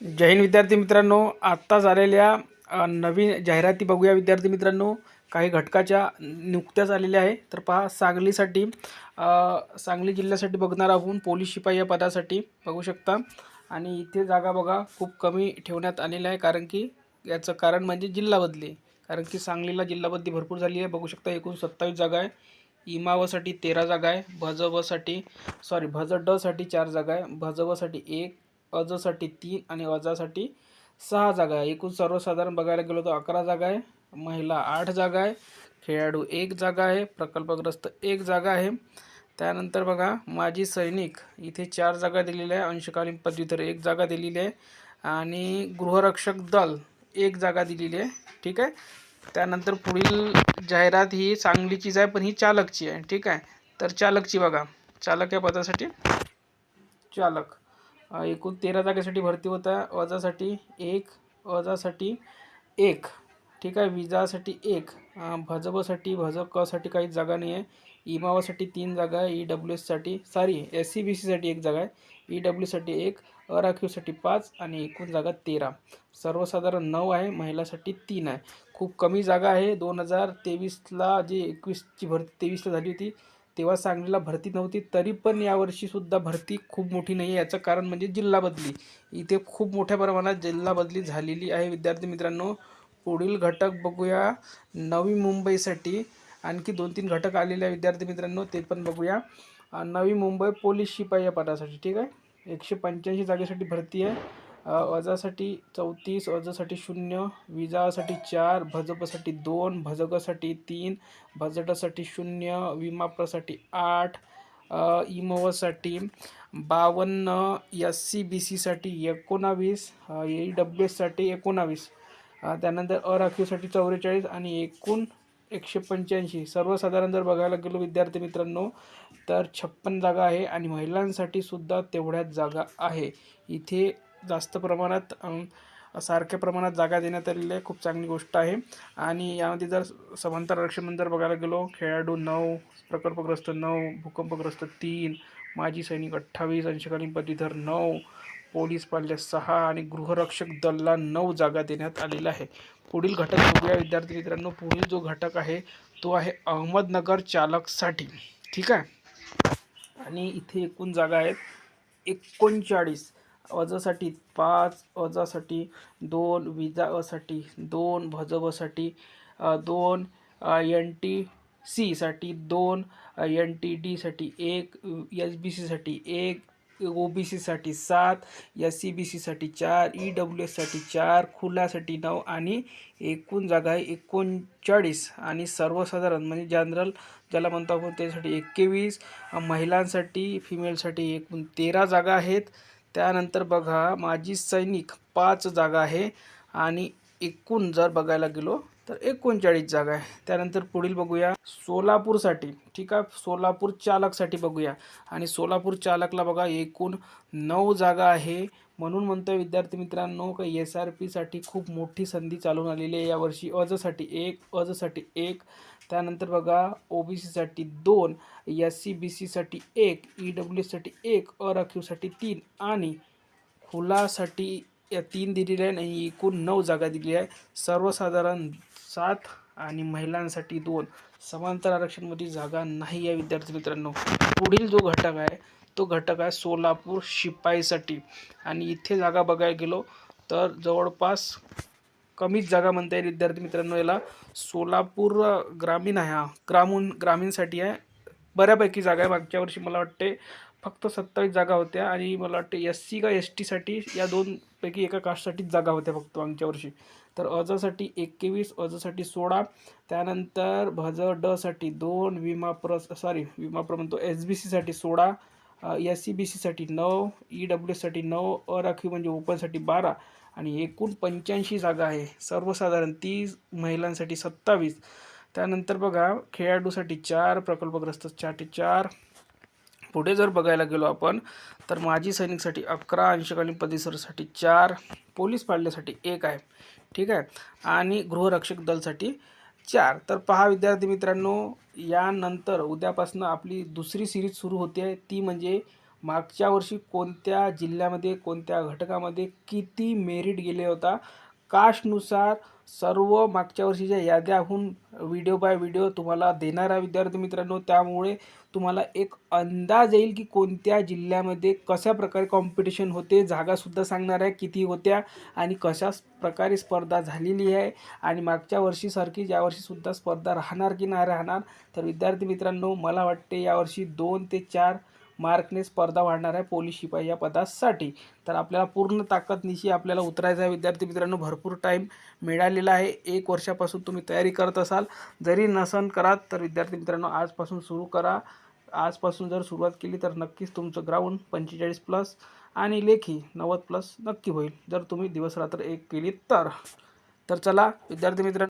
जय हिंद विद्यार्थी मित्रांनो. आत्ता झालेल्या नवीन जाहिराती बघूया विद्यार्थी मित्रांनो. काही घटकाच्या नुकत्याच आलेल्या आहे. तर पहा सांगलीसाठी सांगली जिल्ह्यासाठी बघणार आहोत. पोलीस शिपाई या पदासाठी बघू शकता. आणि इथे जागा बघा खूप कमी ठेवण्यात आलेल्या आहे. कारण की याचं कारण म्हणजे जिल्हा बदली. कारण की सांगलीला जिल्हा बदली भरपूर झाली आहे. बघू शकता एकूण सत्तावीस जागा आहे. इमावासाठी तेरा जागा आहे. भजवसाठी सॉरी भज डसाठी चार जागा आहे. भजवसाठी एक अजसाठी तीन आणि अजासाठी सहा जागा आहे. एकूण सर्वसाधारण बघायला गेलो तर अकरा जागा आहे. महिला आठ जागा आहे. खेळाडू एक जागा आहे. प्रकल्पग्रस्त एक जागा आहे. त्यानंतर बघा माजी सैनिक इथे चार जागा दिलेल्या आहे. अंशकालीन पदवीधर एक जागा दिलेली आहे. आणि गृहरक्षक दल एक जागा दिलेली आहे. ठीक आहे? त्यानंतर पुढील जाहिरात ही सांगलीचीच आहे पण ही चालकची आहे. ठीक आहे? तर चालकची बघा. चालक या पदासाठी चालक. एकूण तेरा जागेसाठी भरती होता. अजासाठी एक अजासाठी एक. ठीक आहे? विजासाठी एक. भजबसाठी भज कसाठी काही जागा नाही आहे. इमावासाठी तीन जागा आहे. ई डब्ल्यू एससाठी सॉरी एस सी बी सीसाठी एक जागा आहे. ई डब्ल्यूसाठी एक अराखीवसाठी पाच आणि एकूण जागा तेरा. सर्वसाधारण नऊ आहे. महिलासाठी तीन आहे. खूप कमी जागा आहे. दोन हजार तेवीसला जी एकवीसची भरती तेवीसला झाली होती तेव्हा सांगलीला भरती नव्हती तरी पण यावर्षीसुद्धा भरती खूप मोठी नाही आहे. याचं कारण म्हणजे जिल्हा बदली. इथे खूप मोठ्या प्रमाणात जिल्हा बदली झालेली आहे. विद्यार्थी मित्रांनो पुढील घटक बघूया. नवी मुंबईसाठी आणखी दोन तीन घटक आलेले आहे विद्यार्थी मित्रांनो ते पण बघूया. नवी मुंबई पोलीस शिपाई या पदासाठी ठीक आहे? एकशे पंच्याऐंशी जागेसाठी भरती आहे. अजासाठी चौतीस अजासाठी शून्य विजासाठी चार भजपसाठी दोन भजगसाठी तीन भजटासाठी शून्य विमाप्रसाठी आठ अ, बावन्न एस सी बी सीसाठी एकोणावीस ए डब्ल्यू एससाठी एकोणावीस. अ, त्यानंतर अराखीवसाठी चौवेचाळीस आणि एकूण एकशे पंच्याऐंशी. सर्वसाधारण जर बघायला गेलो विद्यार्थी मित्रांनो तर छप्पन जागा आहे आणि महिलांसाठी सुद्धा तेवढ्याच जागा आहे. इथे जास्त प्रमाणात सारख्या प्रमाणात जागा देण्यात आलेल्या आहे. खूप चांगली गोष्ट आहे. आणि यामध्ये जर समांतर आरक्षण जर बघायला गेलो खेळाडू नऊ प्रकल्पग्रस्त नऊ भूकंपग्रस्त तीन माजी सैनिक अठ्ठावीस अंशकालीन पदवीधर नऊ पोलीस पाल्य सहा आणि गृहरक्षक दलला नऊ जागा देण्यात आलेल्या आहे पुढील घटक बघूया. विद्यार्थी मित्रांनो पुढील जो घटक आहे तो आहे अहमदनगर चालकसाठी. ठीक आहे? आणि इथे एकूण जागा आहेत एकोणचाळीस. अजासाठी पाच अजासाठी दोन विजासाठी दोन भजबसाठी दोन एन टी सीसाठी दोन एन टी डीसाठी एक एस बी सीसाठी एक ओ बी सीसाठी सात एस सी बी सीसाठी चार ई डब्ल्यू एससाठी चार खुल्यासाठी नऊ आणि एकूण जागा आहे एकोणचाळीस. आणि सर्वसाधारण म्हणजे जनरल ज्याला म्हणतो आपण त्यासाठी एकवीस महिलांसाठी फिमेलसाठी एकूण तेरा जागा आहेत. त्यानंतर बघा माजी सैनिक पाच जागा आहे आणि एकूण जर बघायला गेलो तर एकोणचाळीस जागा आहे. त्यानंतर पुढील बघूया सोलापूरसाठी. ठीक आहे? सोलापूर चालकसाठी बघूया. आणि सोलापूर चालकला बघा एकूण नऊ जागा आहे. म्हणून म्हणतोय विद्यार्थी मित्रांनो का एस आर पीसाठी खूप मोठी संधी चालून आलेली आहे. यावर्षी अजसाठी एक अजसाठी एक. त्यानंतर बघा ओ बी सीसाठी दोन एस सी बी सीसाठी एक ई डब्ल्यू एससाठी एक अराखीवसाठी तीन आणि खुलासाठी या तीन दिलेल्या आहे आणि एकूण नऊ जागा दिली आहे सर्वसाधारण सात आणि महिलांसाठी दोन. समांतर आरक्षणमध्ये जागा नाही आहे विद्यार्थी मित्रांनो. पुढील जो घटक आहे तो घटक आहे सोलापूर शिपाईसाठी. आणि इथे जागा बघायला गेलो तर जवळपास कमीच जागा म्हणता येईल विद्यार्थी मित्रांनो याला सोलापूर ग्रामीण आहे हा. ग्रामीण ग्रामीणसाठी आहे. बऱ्यापैकी जागा आहे. मागच्या वर्षी मला वाटते फक्त सत्तावीस जागा होत्या आणि मला वाटते एस सी का एस टीसाठी या दोनपैकी एका कास्टसाठीच जागा होत्या फक्त मागच्या वर्षी. तर अजसाठी एकवीस अजसाठी सोळा त्यानंतर भज डसाठी दोन विमा प्र सॉरी विमा प्र म्हणतो एस बी सीसाठी सोळा एस सी बी सीसाठी नऊ ई डब्ल्यू एससाठी नऊ अराखीव म्हणजे ओपनसाठी बारा आणि एकूण पंच्याऐंशी जागा आहे. सर्वसाधारण तीस महिलांसाठी सत्तावीस. त्यानंतर बघा खेळाडूसाठी चार प्रकल्पग्रस्तसाठी चार. पुढे जर बघायला गेलो आपण तर माजी सैनिकसाठी अकरा अंशकालीन पदवीसरसाठी चार. पोलीस पाडल्यासाठी एक आहे. ठीक आहे? आणि गृहरक्षक दलसाठी चार. तर पहा विद्यार्थी मित्रांनो यानंतर उद्यापासून आपली दुसरी सिरीज सुरू होते. आहे ती म्हणजे मागच्या वर्षी कोणत्या जिल्ह्यामध्ये कोणत्या घटकामध्ये किती मेरिट गेले होता? कास्टनुसार सर्व मागच्या वर्षीच्या याद्याहून व्हिडिओ बाय व्हिडिओ तुम्हाला देणार आहे विद्यार्थी मित्रांनो त्यामुळे तुम्हाला एक अंदाज येईल की कोणत्या जिल्ह्यामध्ये कशा प्रकारे कॉम्पिटिशन होते जागासुद्धा सांगणार आहे किती होत्या आणि कशा प्रकारे स्पर्धा झालेली आहे. आणि मागच्या वर्षीसारखी यावर्षीसुद्धा स्पर्धा राहणार की नाही राहणार तर विद्यार्थी मित्रांनो मला वाटते यावर्षी दोन ते चार मार्कने स्पर्धा वाढणार आहे पोलीस शिपाई या पदासाठी. तर आपल्याला पूर्ण ताकदनिशी आपल्याला उतरायचं आहे. विद्यार्थी मित्रांनो भरपूर टाईम मिळालेला आहे. एक वर्षापासून तुम्ही तयारी करत असाल. जरी नसन करात तर विद्यार्थी मित्रांनो आजपासून सुरू करा. आजपासून जर सुरुवात केली तर नक्कीच तुमचं ग्राउंड पंचेचाळीस प्लस आणि लेखी नव्वद प्लस नक्की होईल. जर तुम्ही दिवसरात्र एक केली तर. तर चला विद्यार्थी मित्रांनो